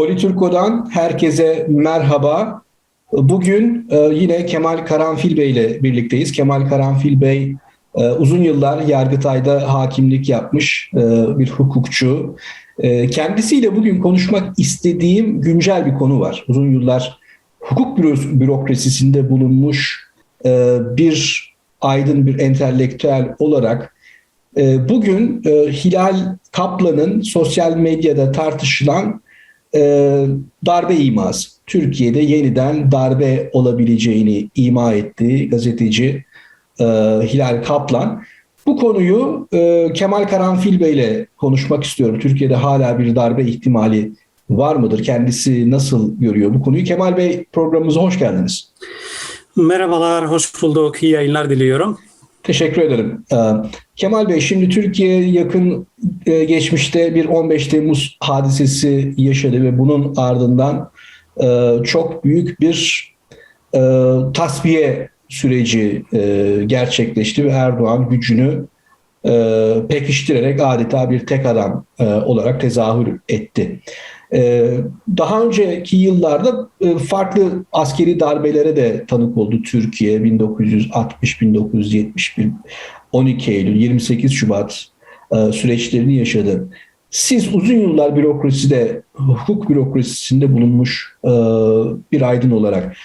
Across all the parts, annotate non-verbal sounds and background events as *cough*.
Politurko'dan herkese merhaba. Bugün e, yine Kemal Karanfil Bey ile birlikteyiz. Kemal Karanfil Bey e, uzun yıllar Yargıtay'da hakimlik yapmış e, bir hukukçu. Kendisiyle bugün konuşmak istediğim güncel bir konu var. Uzun yıllar hukuk büro- bürokrasisinde bulunmuş bir aydın, bir entelektüel olarak bugün Hilal Kaplan'ın sosyal medyada tartışılan e, darbe iması. Türkiye'de yeniden darbe olabileceğini ima etti gazeteci e, Hilal Kaplan. Bu konuyu e, Kemal Karanfil Bey ile konuşmak istiyorum. Türkiye'de hala bir darbe ihtimali var mıdır? Kendisi nasıl görüyor bu konuyu? Kemal Bey programımıza hoş geldiniz. Merhabalar, hoş bulduk. İyi yayınlar diliyorum. Teşekkür ederim. Ee, Kemal Bey şimdi Türkiye yakın e, geçmişte bir 15 Temmuz hadisesi yaşadı ve bunun ardından e, çok büyük bir e, tasfiye süreci gerçekleşti ve Erdoğan gücünü pekiştirerek adeta bir tek adam olarak tezahür etti. E, daha önceki yıllarda e, farklı askeri darbelere de tanık oldu Türkiye 1960, 1971, 12 Eylül, 28 Şubat e, süreçlerini yaşadı. Siz uzun yıllar bürokraside, hukuk bürokrasisinde bulunmuş e, bir aydın olarak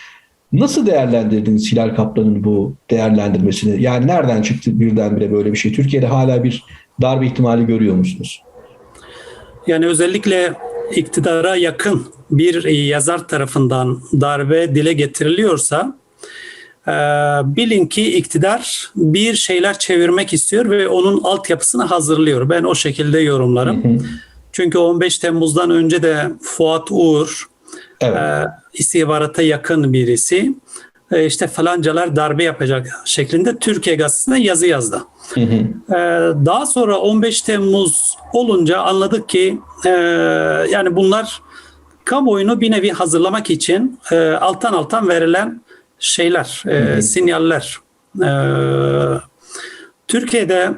nasıl değerlendirdiniz Hilal Kaplan'ın bu değerlendirmesini? Yani nereden çıktı birdenbire böyle bir şey? Türkiye'de hala bir darbe ihtimali görüyor musunuz? Yani özellikle iktidara yakın bir yazar tarafından darbe dile getiriliyorsa e, bilin ki iktidar bir şeyler çevirmek istiyor ve onun altyapısını hazırlıyor. Ben o şekilde yorumlarım. Hı hı. Çünkü 15 Temmuz'dan önce de Fuat Uğur evet. e, istihbarata yakın birisi e, işte falancalar darbe yapacak şeklinde Türkiye Gazetesi'ne yazı yazdı. Hı hı. E, daha sonra 15 Temmuz olunca anladık ki e, yani bunlar kamuoyunu bir nevi hazırlamak için e, alttan alttan verilen şeyler, e, sinyaller. E, Türkiye'de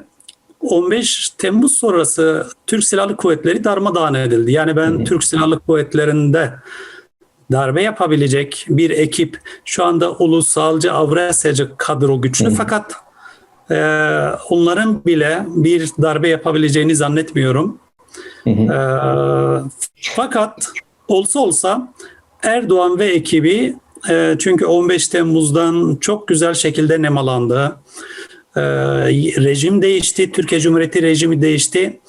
15 Temmuz sonrası Türk Silahlı Kuvvetleri darmadağın edildi. Yani ben hı. Türk Silahlı Kuvvetleri'nde darbe yapabilecek bir ekip şu anda ulusalcı, Avrasyacı kadro güçlü hı. fakat e, onların bile bir darbe yapabileceğini zannetmiyorum. E, fakat olsa olsa Erdoğan ve ekibi e, çünkü 15 Temmuz'dan çok güzel şekilde nemalandı. E, rejim değişti, Türkiye Cumhuriyeti rejimi değişti.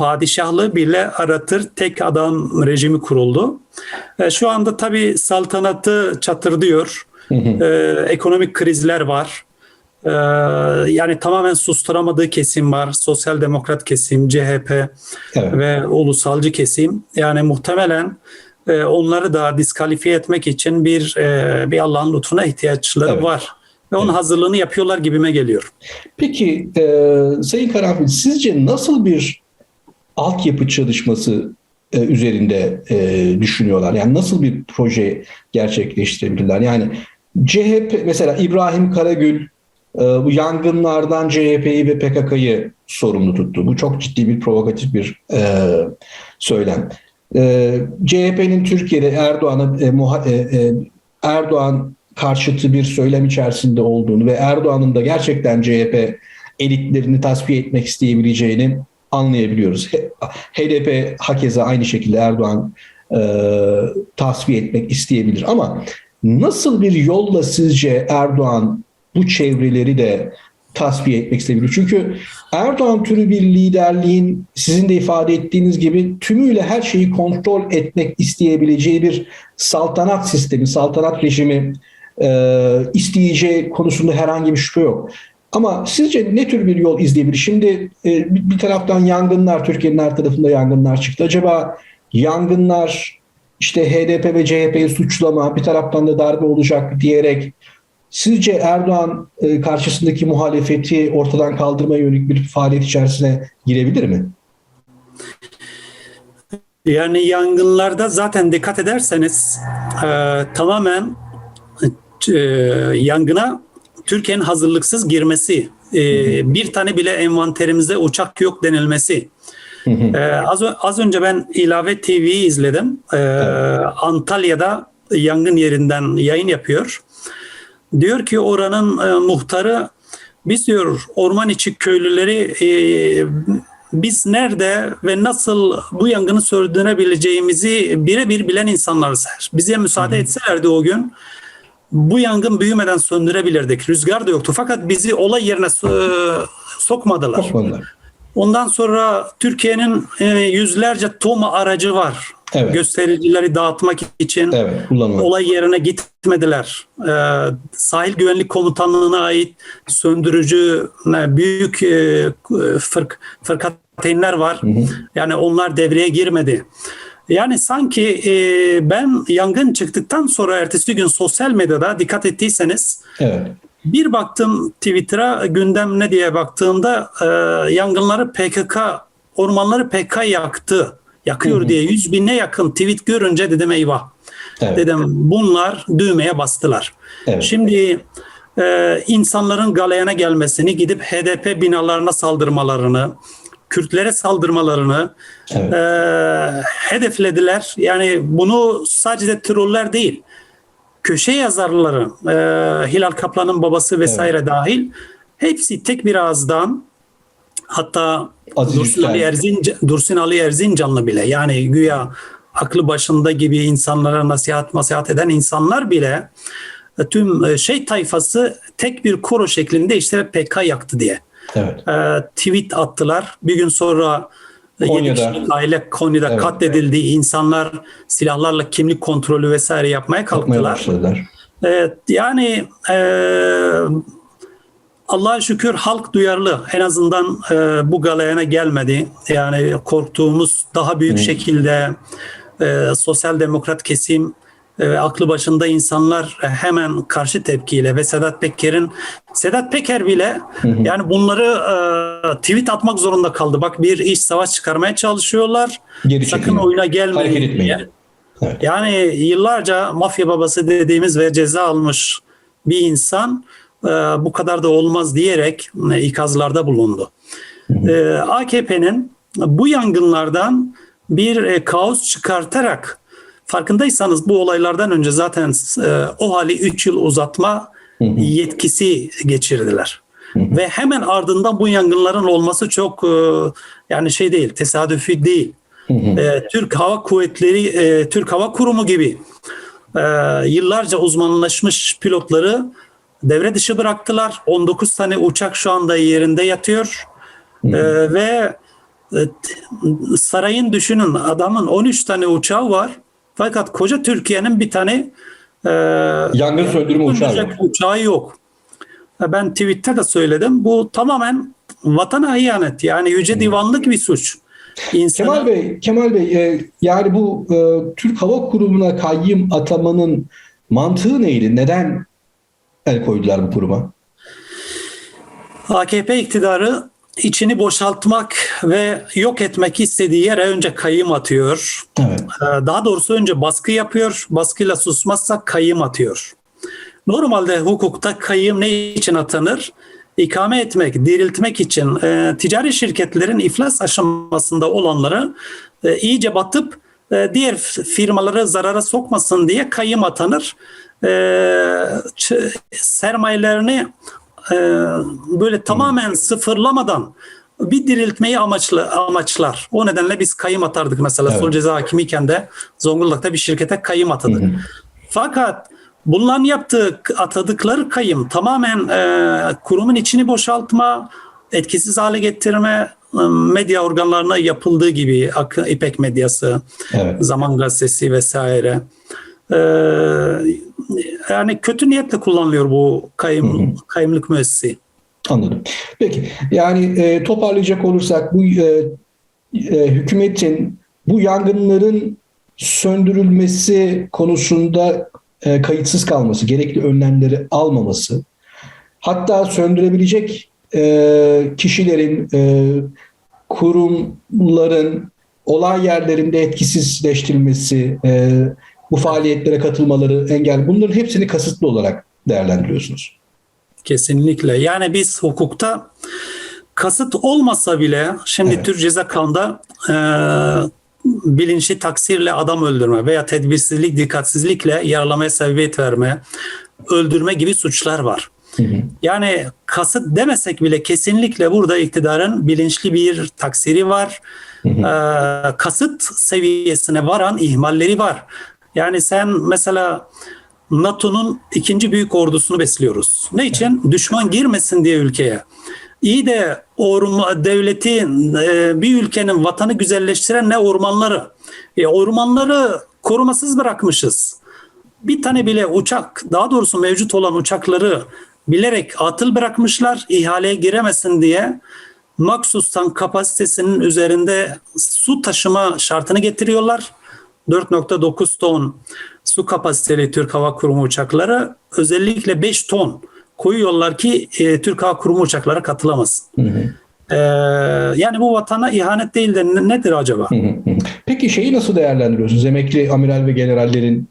Padişahlığı bile aratır tek adam rejimi kuruldu. E, şu anda tabii saltanatı çatırdıyor. Hı hı. E, ekonomik krizler var. Ee, yani tamamen susturamadığı kesim var. Sosyal demokrat kesim, CHP evet. ve ulusalcı kesim. Yani muhtemelen e, onları da diskalifiye etmek için bir e, bir Allah'ın lütfuna ihtiyaçları evet. var. Ve onun evet. hazırlığını yapıyorlar gibime geliyor. Peki e, Sayın Karanfil sizce nasıl bir altyapı çalışması e, üzerinde e, düşünüyorlar? Yani nasıl bir proje gerçekleştirebilirler? Yani CHP mesela İbrahim Karagül e, bu yangınlardan CHP'yi ve PKK'yı sorumlu tuttu. Bu çok ciddi bir provokatif bir e, söylem. E, CHP'nin Türkiye'de Erdoğan'a e, muha, e, e, Erdoğan karşıtı bir söylem içerisinde olduğunu ve Erdoğan'ın da gerçekten CHP elitlerini tasfiye etmek isteyebileceğini anlayabiliyoruz. HDP hakeza aynı şekilde Erdoğan e, tasfiye etmek isteyebilir ama nasıl bir yolla sizce Erdoğan bu çevreleri de tasfiye etmek isteyebilir. Çünkü Erdoğan türü bir liderliğin sizin de ifade ettiğiniz gibi tümüyle her şeyi kontrol etmek isteyebileceği bir saltanat sistemi, saltanat rejimi e, isteyeceği konusunda herhangi bir şüphe yok. Ama sizce ne tür bir yol izleyebilir? Şimdi e, bir taraftan yangınlar, Türkiye'nin her tarafında yangınlar çıktı. Acaba yangınlar işte HDP ve CHP'yi suçlama, bir taraftan da darbe olacak diyerek Sizce Erdoğan e, karşısındaki muhalefeti ortadan kaldırmaya yönelik bir faaliyet içerisine girebilir mi? Yani yangınlarda zaten dikkat ederseniz e, tamamen e, yangına Türkiye'nin hazırlıksız girmesi, e, bir tane bile envanterimizde uçak yok denilmesi. Ee, az, az önce ben ilave TV'yi izledim. Ee, Antalya'da yangın yerinden yayın yapıyor. Diyor ki oranın e, muhtarı biz diyor orman içi köylüleri e, biz nerede ve nasıl bu yangını söndürebileceğimizi birebir bilen insanlarız. Bize müsaade etselerdi o gün bu yangın büyümeden söndürebilirdik. Rüzgar da yoktu fakat bizi olay yerine so- sokmadılar. Sokmadılar. Ondan sonra Türkiye'nin e, yüzlerce TOMA aracı var. Evet. Göstericileri dağıtmak için Evet, olay yerine gitmediler. E, Sahil Güvenlik Komutanlığı'na ait söndürücü e, büyük e, fırk, fırkateynler var. Yani onlar devreye girmedi. Yani sanki e, ben yangın çıktıktan sonra ertesi gün sosyal medyada dikkat ettiyseniz Evet. bir baktım Twitter'a gündem ne diye baktığımda e, yangınları PKK, ormanları PKK yaktı, yakıyor diye yüz bine yakın tweet görünce dedim eyvah. Evet. Dedim bunlar düğmeye bastılar. Evet. Şimdi e, insanların galeyana gelmesini, gidip HDP binalarına saldırmalarını, Kürtlere saldırmalarını Evet. e, hedeflediler. Yani bunu sadece troller değil, köşe yazarları, e, Hilal Kaplan'ın babası vesaire dahil hepsi tek bir ağızdan hatta Aziz Dursun Ali. Erzincan, Dursun Ali Erzincanlı bile yani güya aklı başında gibi insanlara nasihat nasihat eden insanlar bile e, tüm e, şey tayfası tek bir koro şeklinde işte PK yaktı diye Evet. e, tweet attılar. Bir gün sonra e, Konya'da. aile Konya'da Evet. katledildi. İnsanlar silahlarla kimlik kontrolü vesaire yapmaya kalktılar. Evet, yani e, Allah'a şükür halk duyarlı. En azından e, bu galayana gelmedi. Yani korktuğumuz daha büyük şekilde e, sosyal demokrat kesim e, aklı başında insanlar hemen karşı tepkiyle ve Sedat Peker'in Sedat Peker bile yani bunları e, tweet atmak zorunda kaldı. Bak bir iş savaş çıkarmaya çalışıyorlar. Geri Sakın oyuna gelmeyin. Hareket etmeyin. diye. Evet. Yani yıllarca mafya babası dediğimiz ve ceza almış bir insan e, bu kadar da olmaz diyerek e, ikazlarda bulundu. E, AKP'nin bu yangınlardan bir e, kaos çıkartarak farkındaysanız bu olaylardan önce zaten e, o hali 3 yıl uzatma yetkisi geçirdiler. Ve hemen ardından bu yangınların olması çok e, yani şey değil, tesadüfi değil. E, Türk Hava Kuvvetleri, e, Türk Hava Kurumu gibi e, yıllarca uzmanlaşmış pilotları devre dışı bıraktılar. 19 tane uçak şu anda yerinde yatıyor. E, ve e, sarayın düşünün adamın 13 tane uçağı var. Fakat koca Türkiye'nin bir tane e, Yangın söndürme uçağı yok. uçağı yok. E, Ben tweette de söyledim. Bu tamamen vatana ihanet. Yani yüce divanlık bir suç. İnsanı- Kemal Bey, Kemal Bey, e, yani bu e, Türk Hava Kurumu'na kayyım atamanın mantığı neydi? Neden el koydular bu kuruma? AKP iktidarı içini boşaltmak ve yok etmek istediği yere önce kayım atıyor. Evet. Ee, Daha doğrusu önce baskı yapıyor. Baskıyla susmazsa kayım atıyor. Normalde hukukta kayım ne için atanır? İkame etmek, diriltmek için e, ticari şirketlerin iflas aşamasında olanları e, iyice batıp e, diğer firmaları zarara sokmasın diye kayım atanır. E, sermayelerini e, böyle tamamen sıfırlamadan bir diriltmeyi amaçlı amaçlar. O nedenle biz kayım atardık mesela. Evet. Sol ceza hakimiyken de Zonguldak'ta bir şirkete kayım atadık. Fakat bunların yaptığı atadıkları kayım tamamen e, kurumun içini boşaltma, etkisiz hale getirme, e, medya organlarına yapıldığı gibi İpek medyası, Evet. Zaman Gazetesi vesaire. E, yani kötü niyetle kullanılıyor bu kayım, kayımlık müessesi. Anladım. Peki yani e, toparlayacak olursak bu e, e, hükümetin bu yangınların söndürülmesi konusunda e, kayıtsız kalması, gerekli önlemleri almaması, hatta söndürebilecek e, kişilerin, e, kurumların olay yerlerinde etkisizleştirilmesi, e, bu faaliyetlere katılmaları engel, bunların hepsini kasıtlı olarak değerlendiriyorsunuz. Kesinlikle. Yani biz hukukta kasıt olmasa bile şimdi Evet. Türk Ceza Kanunu'nda e, bilinçli taksirle adam öldürme veya tedbirsizlik, dikkatsizlikle yaralamaya sebebiyet verme, öldürme gibi suçlar var. Hı hı. Yani kasıt demesek bile kesinlikle burada iktidarın bilinçli bir taksiri var. Ee, kasıt seviyesine varan ihmalleri var. Yani sen mesela NATO'nun ikinci büyük ordusunu besliyoruz. Ne için? Düşman girmesin diye ülkeye. İyi de orma, devletin, e, bir ülkenin vatanı güzelleştiren ne ormanları. E, ormanları korumasız bırakmışız bir tane bile uçak, daha doğrusu mevcut olan uçakları bilerek atıl bırakmışlar ihaleye giremesin diye. Maksus'tan kapasitesinin üzerinde su taşıma şartını getiriyorlar. 4.9 ton su kapasiteli Türk Hava Kurumu uçakları özellikle 5 ton koyuyorlar ki e, Türk Hava Kurumu uçaklara katılamasın. Hı hı. E, yani bu vatana ihanet değil de ne- nedir acaba? Hı hı hı. Peki şeyi nasıl değerlendiriyorsunuz? Emekli amiral ve generallerin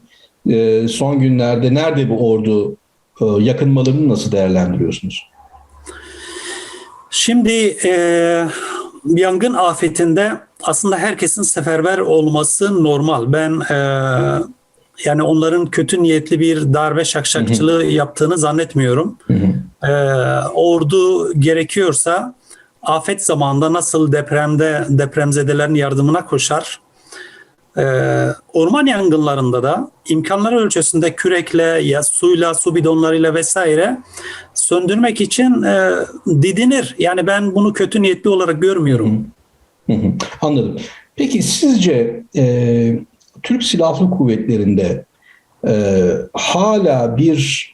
e, son günlerde nerede bu ordu e, yakınmalarını nasıl değerlendiriyorsunuz? Şimdi e, yangın afetinde aslında herkesin seferber olması normal. Ben e, yani onların kötü niyetli bir darbe şakşakçılığı yaptığını zannetmiyorum. E, ordu gerekiyorsa afet zamanında nasıl depremde depremzedelerin yardımına koşar. E, orman yangınlarında da imkanları ölçüsünde kürekle, ya suyla, su bidonlarıyla vesaire söndürmek için e, didinir. Yani ben bunu kötü niyetli olarak görmüyorum. Anladım. Peki sizce e, Türk Silahlı Kuvvetleri'nde e, hala bir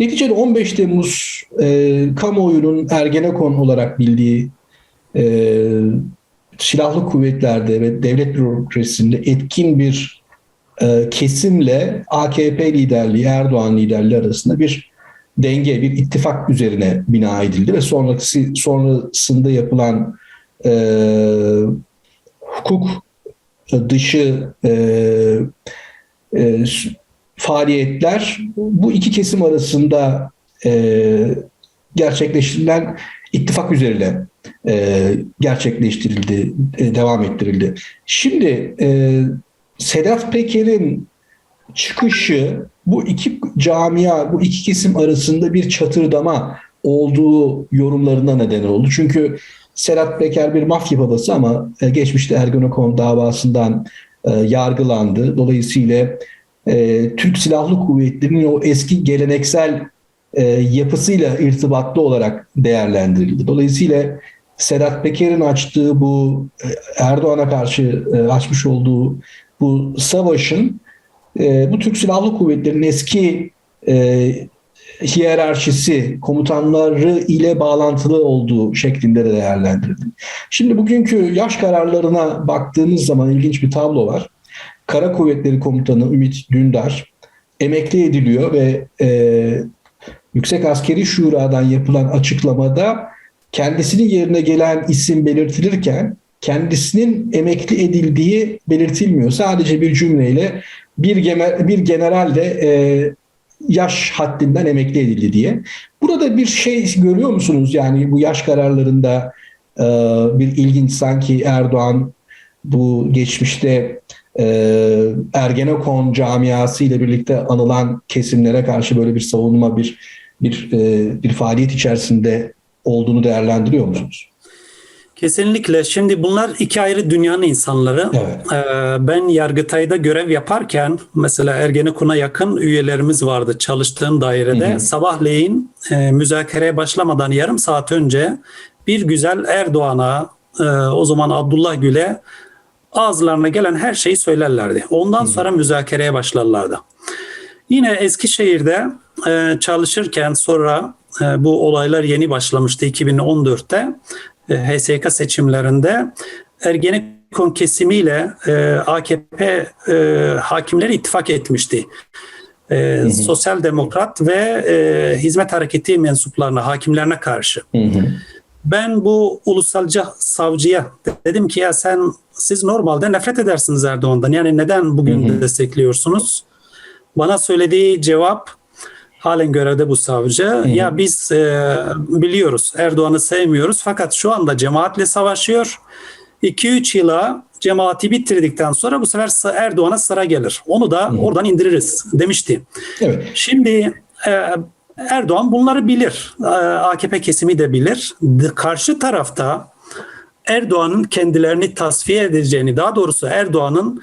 neticede 15 Temmuz e, kamuoyunun Ergenekon olarak bildiği e, silahlı kuvvetlerde ve devlet bürokrasisinde etkin bir e, kesimle AKP liderliği, Erdoğan liderliği arasında bir denge, bir ittifak üzerine bina edildi ve sonrası sonrasında yapılan e, hukuk dışı e, e, faaliyetler bu iki kesim arasında e, gerçekleştirilen ittifak üzerine e, gerçekleştirildi, e, devam ettirildi. Şimdi e, Sedat Peker'in çıkışı bu iki camia, bu iki kesim arasında bir çatırdama olduğu yorumlarına neden oldu. Çünkü Sedat Peker bir mafya babası ama e, geçmişte Ergenekon davasından e, yargılandı. Dolayısıyla e, Türk Silahlı Kuvvetleri'nin o eski geleneksel e, yapısıyla irtibatlı olarak değerlendirildi. Dolayısıyla Sedat Peker'in açtığı bu e, Erdoğan'a karşı e, açmış olduğu bu savaşın e, bu Türk Silahlı Kuvvetleri'nin eski hiyerarşisi, komutanları ile bağlantılı olduğu şeklinde de değerlendirildi. Şimdi bugünkü yaş kararlarına baktığımız zaman ilginç bir tablo var. Kara Kuvvetleri Komutanı Ümit Dündar emekli ediliyor ve e, Yüksek Askeri Şura'dan yapılan açıklamada kendisinin yerine gelen isim belirtilirken kendisinin emekli edildiği belirtilmiyor. Sadece bir cümleyle bir, gemer, bir general de e, yaş haddinden emekli edildi diye. Burada bir şey görüyor musunuz? Yani bu yaş kararlarında e, bir ilginç sanki Erdoğan bu geçmişte e, Ergenekon camiası ile birlikte anılan kesimlere karşı böyle bir savunma bir bir e, bir faaliyet içerisinde olduğunu değerlendiriyor musunuz? Kesinlikle. Şimdi bunlar iki ayrı dünyanın insanları. Evet. Ee, ben Yargıtay'da görev yaparken mesela Ergenekon'a yakın üyelerimiz vardı çalıştığım dairede. Hı hı. Sabahleyin e, müzakereye başlamadan yarım saat önce bir güzel Erdoğan'a, e, o zaman Abdullah Gül'e ağızlarına gelen her şeyi söylerlerdi. Ondan sonra müzakereye başlarlardı. Yine Eskişehir'de e, çalışırken sonra e, bu olaylar yeni başlamıştı 2014'te e, HSK seçimlerinde Ergenekon kesimiyle e, AKP e, hakimleri ittifak etmişti. E, Sosyal Demokrat ve e, Hizmet Hareketi mensuplarına, hakimlerine karşı. Hı hı. Ben bu ulusalcı savcıya dedim ki ya sen siz normalde nefret edersiniz Erdoğan'dan. Yani neden bugün Hı hı. destekliyorsunuz? Bana söylediği cevap halen görevde bu savcı. Ya biz e, biliyoruz Erdoğan'ı sevmiyoruz fakat şu anda cemaatle savaşıyor. 2-3 yıla cemaati bitirdikten sonra bu sefer Erdoğan'a sıra gelir. Onu da oradan indiririz demişti. Evet. Şimdi e, Erdoğan bunları bilir. E, AKP kesimi de bilir. D- Karşı tarafta Erdoğan'ın kendilerini tasfiye edeceğini, daha doğrusu Erdoğan'ın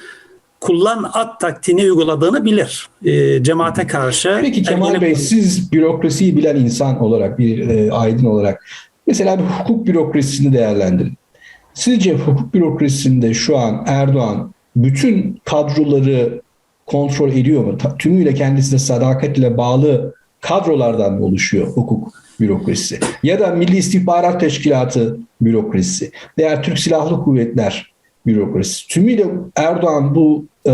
kullan at taktiğini uyguladığını bilir. E, cemaate karşı. Peki Kemal Ergene- Bey siz bürokrasiyi bilen insan olarak bir e, aydın olarak mesela bir hukuk bürokrasisini değerlendirin. Sizce hukuk bürokrasisinde şu an Erdoğan bütün kadroları kontrol ediyor mu? Tümüyle kendisine sadakatle bağlı kadrolardan mı oluşuyor hukuk bürokrasisi? Ya da Milli İstihbarat Teşkilatı bürokrasisi veya Türk Silahlı Kuvvetler bürokrasisi. Tümüyle Erdoğan bu e,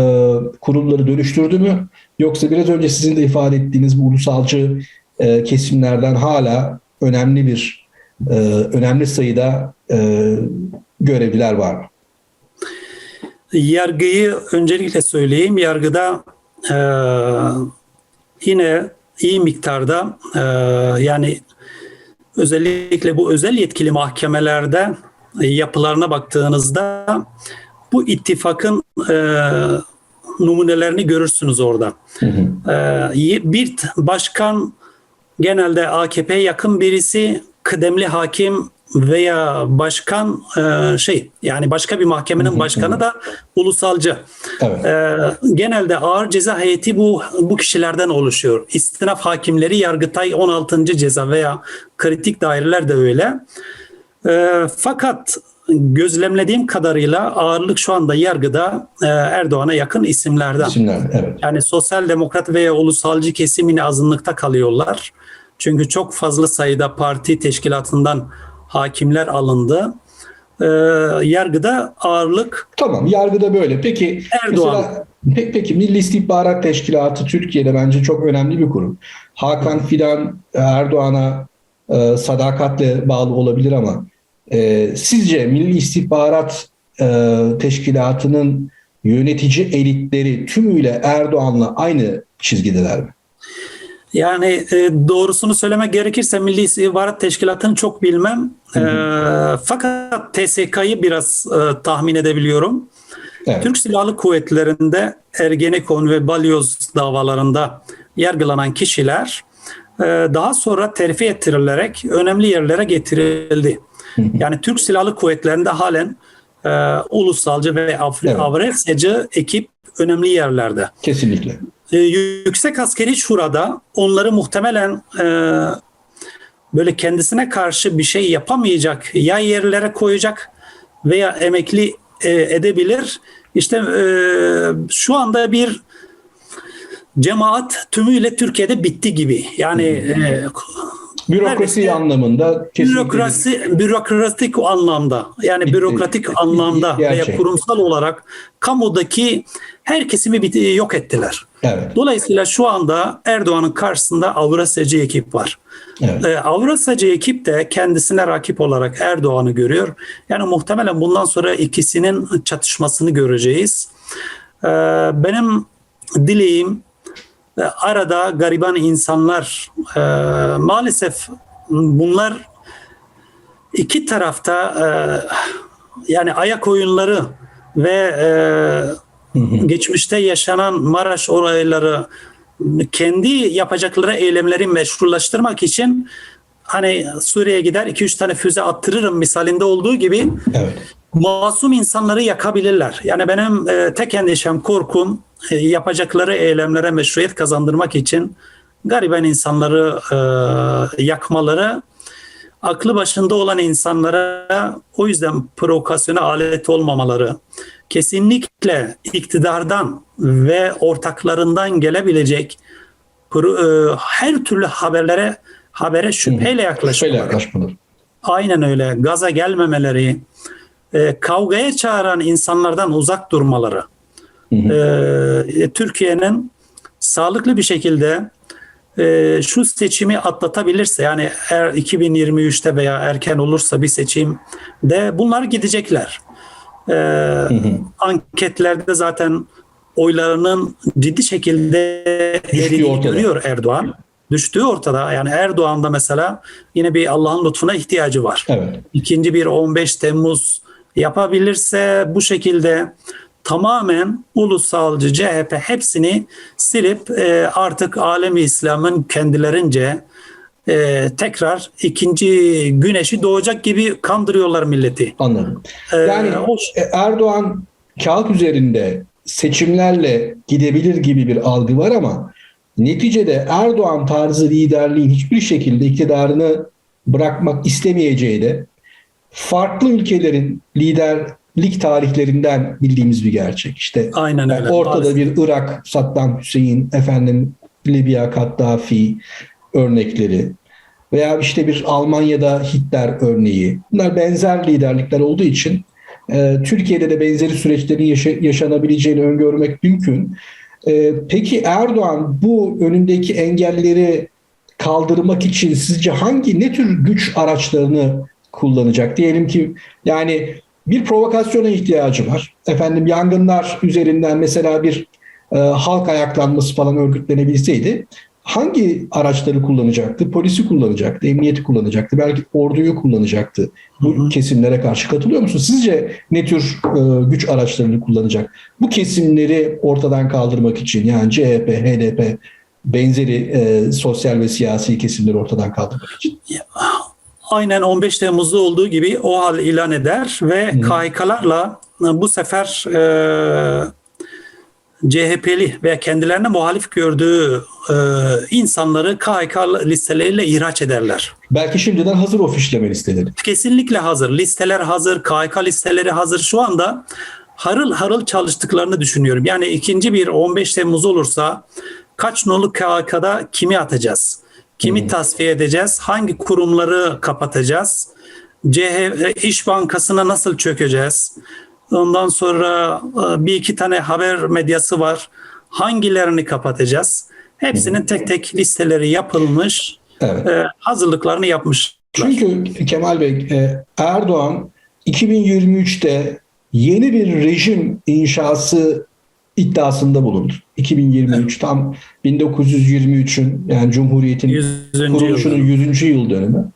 kurumları dönüştürdü mü? Yoksa biraz önce sizin de ifade ettiğiniz bu ulusalcı e, kesimlerden hala önemli bir e, önemli sayıda e, görevliler var mı? Yargıyı öncelikle söyleyeyim. Yargıda e, yine iyi miktarda e, yani özellikle bu özel yetkili mahkemelerde yapılarına baktığınızda bu ittifakın e, numunelerini görürsünüz orada. E, bir başkan genelde AKP'ye yakın birisi kıdemli hakim veya başkan e, şey yani başka bir mahkemenin başkanı da ulusalcı. Evet. E, genelde ağır ceza heyeti bu bu kişilerden oluşuyor. İstinaf hakimleri Yargıtay 16. ceza veya kritik daireler de öyle. E, fakat gözlemlediğim kadarıyla ağırlık şu anda yargıda e, Erdoğan'a yakın isimlerden. İsimler, evet. Yani sosyal demokrat veya ulusalcı kesimini azınlıkta kalıyorlar. Çünkü çok fazla sayıda parti teşkilatından hakimler alındı. Ee, yargıda ağırlık Tamam yargıda böyle. Peki Erdoğan. mesela pe- peki Milli İstihbarat Teşkilatı Türkiye'de bence çok önemli bir kurum. Hakan Fidan Erdoğan'a e, sadakatle bağlı olabilir ama e, sizce Milli İstihbarat e, Teşkilatı'nın yönetici elitleri tümüyle Erdoğan'la aynı çizgideler mi? yani e, doğrusunu söylemek gerekirse Milli İstihbarat Teşkilatı'nı çok bilmem. Ee, fakat TSK'yı biraz e, tahmin edebiliyorum. Evet. Türk Silahlı Kuvvetleri'nde Ergenekon ve Balyoz davalarında yargılanan kişiler e, daha sonra terfi ettirilerek önemli yerlere getirildi. *laughs* Yani Türk Silahlı Kuvvetleri'nde halen e, ulusalcı ve Afri- Evet. Avrasyacı ekip önemli yerlerde. Kesinlikle. E, Yüksek Askeri Şura'da onları muhtemelen e, böyle kendisine karşı bir şey yapamayacak ya yerlere koyacak veya emekli e, edebilir. İşte e, şu anda bir cemaat tümüyle Türkiye'de bitti gibi. Yani e, Bürokrasi Neredeyse anlamında kesinlikle bürokrasi bürokratik anlamda yani Bitti. bürokratik Bitti. anlamda *laughs* Gerçek. veya kurumsal olarak kamudaki her kesimi bit- yok ettiler. Evet. Dolayısıyla şu anda Erdoğan'ın karşısında Avrasyacı ekip var. Evet. Ee, Avrasyacı ekip de kendisine rakip olarak Erdoğan'ı görüyor. Yani muhtemelen bundan sonra ikisinin çatışmasını göreceğiz. Ee, benim dileğim arada gariban insanlar e, maalesef bunlar iki tarafta e, yani ayak oyunları ve e, geçmişte yaşanan Maraş olayları kendi yapacakları eylemleri meşrulaştırmak için hani Suriye'ye gider 2-3 tane füze attırırım misalinde olduğu gibi Evet. masum insanları yakabilirler. Yani benim e, tek endişem, korkum *laughs* yapacakları eylemlere meşruiyet kazandırmak için gariban insanları e, yakmaları aklı başında olan insanlara o yüzden provokasyona alet olmamaları, kesinlikle iktidardan ve ortaklarından gelebilecek e, her türlü haberlere habere şüpheyle yaklaşmaları. Aynen öyle. Gaza gelmemeleri, e, kavgaya çağıran insanlardan uzak durmaları. E, Türkiye'nin sağlıklı bir şekilde e, şu seçimi atlatabilirse yani eğer 2023'te veya erken olursa bir seçimde bunlar gidecekler. E, anketlerde zaten oylarının ciddi şekilde ortada. görüyor Erdoğan. düştüğü ortada. Yani Erdoğan'da mesela yine bir Allah'ın lütfuna ihtiyacı var. Evet. İkinci bir 15 Temmuz yapabilirse bu şekilde tamamen ulusalcı CHP hepsini silip e, artık alemi İslam'ın kendilerince e, tekrar ikinci güneşi doğacak gibi kandırıyorlar milleti. Anladım. E, Yani o- e, Erdoğan kağıt üzerinde seçimlerle gidebilir gibi bir algı var ama neticede Erdoğan tarzı liderliğin hiçbir şekilde iktidarını bırakmak istemeyeceği de farklı ülkelerin liderlik tarihlerinden bildiğimiz bir gerçek. İşte aynen öyle. ortada Maalesef. bir Irak, Saddam Hüseyin, efendim Libya, Kaddafi örnekleri veya işte bir Almanya'da Hitler örneği. Bunlar benzer liderlikler olduğu için e, Türkiye'de de benzeri süreçlerin yaşa- yaşanabileceğini öngörmek mümkün. E, peki Erdoğan bu önündeki engelleri kaldırmak için sizce hangi ne tür güç araçlarını kullanacak? Diyelim ki yani bir provokasyona ihtiyacı var. Efendim yangınlar üzerinden mesela bir e, halk ayaklanması falan örgütlenebilseydi hangi araçları kullanacaktı? Polisi kullanacaktı, emniyeti kullanacaktı, belki orduyu kullanacaktı. Bu Hı hı. kesimlere karşı katılıyor musun? Sizce ne tür e, güç araçlarını kullanacak? Bu kesimleri ortadan kaldırmak için yani CHP, HDP benzeri e, sosyal ve siyasi kesimleri ortadan kaldırmak için. Aynen 15 Temmuz'da olduğu gibi o hal ilan eder ve Hı. KHK'larla bu sefer e, CHP'li veya kendilerine muhalif gördüğü e, insanları KHK listeleriyle ihraç ederler. Belki şimdiden hazır o fişleme listeleri. Kesinlikle hazır. Listeler hazır, KHK listeleri hazır. Şu anda harıl harıl çalıştıklarını düşünüyorum. Yani ikinci bir 15 Temmuz olursa kaç nolu KHK'da kimi atacağız? Kimi tasfiye edeceğiz? Hangi kurumları kapatacağız? CH İş Bankası'na nasıl çökeceğiz? Ondan sonra e, bir iki tane haber medyası var. Hangilerini kapatacağız? Hepsinin tek tek listeleri yapılmış, Evet. e, hazırlıklarını yapmış. Çünkü Kemal Bey e, Erdoğan 2023'te yeni bir rejim inşası iddiasında bulundu. 2023 tam 1923'ün yani Cumhuriyet'in 100. kuruluşunun yıl. 100. yıl dönümü.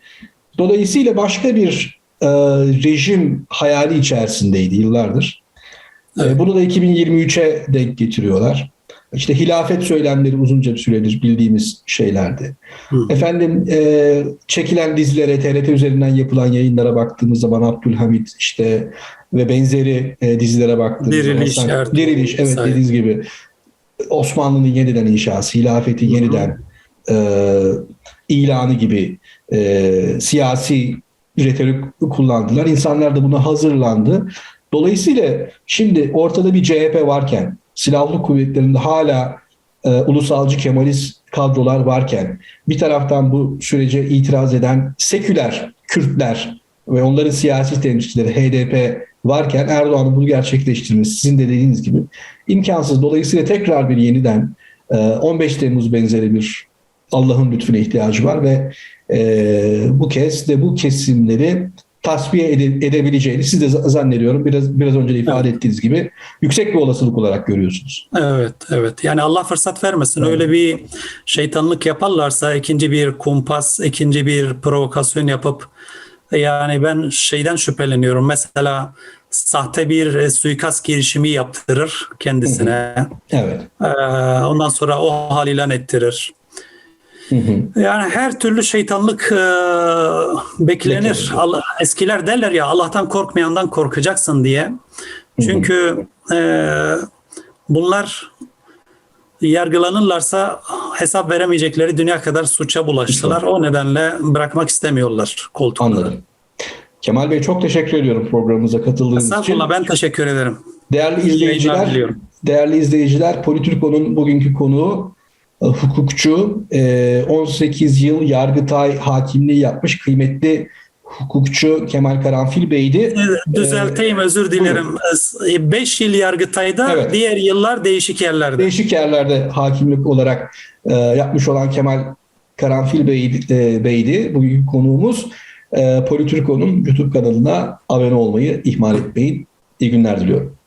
Dolayısıyla başka bir e, rejim hayali içerisindeydi yıllardır. E, Evet. bunu da 2023'e denk getiriyorlar. İşte hilafet söylemleri uzunca bir süredir bildiğimiz şeylerdi. Hı. Efendim e, çekilen dizilere, TRT üzerinden yapılan yayınlara baktığımız zaman Abdülhamit işte ve benzeri e, dizilere baktığımız Diriliş, zaman Ertuğrul Diriliş evet vesaire. dediğiniz gibi Osmanlı'nın yeniden inşası, hilafetin hı. yeniden e, ilanı gibi e, siyasi retorik kullandılar. İnsanlar da buna hazırlandı. Dolayısıyla şimdi ortada bir CHP varken, silahlı kuvvetlerinde hala e, ulusalcı Kemalist kadrolar varken, bir taraftan bu sürece itiraz eden seküler Kürtler ve onların siyasi temsilcileri HDP varken Erdoğan'ın bunu gerçekleştirmesi sizin de dediğiniz gibi imkansız. Dolayısıyla tekrar bir yeniden e, 15 Temmuz benzeri bir Allah'ın lütfuna ihtiyacı var ve e, bu kez de bu kesimleri tasfiye ede- edebileceğini siz de zannediyorum biraz biraz önce de ifade ettiğiniz gibi yüksek bir olasılık olarak görüyorsunuz. Evet, evet. Yani Allah fırsat vermesin. Evet. Öyle bir şeytanlık yaparlarsa ikinci bir kumpas, ikinci bir provokasyon yapıp yani ben şeyden şüpheleniyorum. Mesela sahte bir e, suikast girişimi yaptırır kendisine. Evet. Ee, ondan sonra o hal ilan ettirir. Yani her türlü şeytanlık e, beklenir. Allah, eskiler derler ya Allah'tan korkmayandan korkacaksın diye. Çünkü e, bunlar yargılanırlarsa hesap veremeyecekleri dünya kadar suça bulaştılar. O nedenle bırakmak istemiyorlar koltukları. Anladım. Kemal Bey çok teşekkür ediyorum programımıza katıldığınız için. Estağfurullah ben teşekkür ederim. Değerli izleyiciler, değerli izleyiciler, Politiko'nun bugünkü konuğu hukukçu, e, 18 yıl Yargıtay hakimliği yapmış kıymetli hukukçu Kemal Karanfil Bey'di. Düzelteyim özür dilerim. 5 yıl Yargıtay'da Evet. diğer yıllar değişik yerlerde. Değişik yerlerde hakimlik olarak e, yapmış olan Kemal Karanfil Bey'di, e, Bey'di bugünkü konuğumuz. E, Politiko'nun YouTube kanalına abone olmayı ihmal etmeyin. İyi günler diliyorum.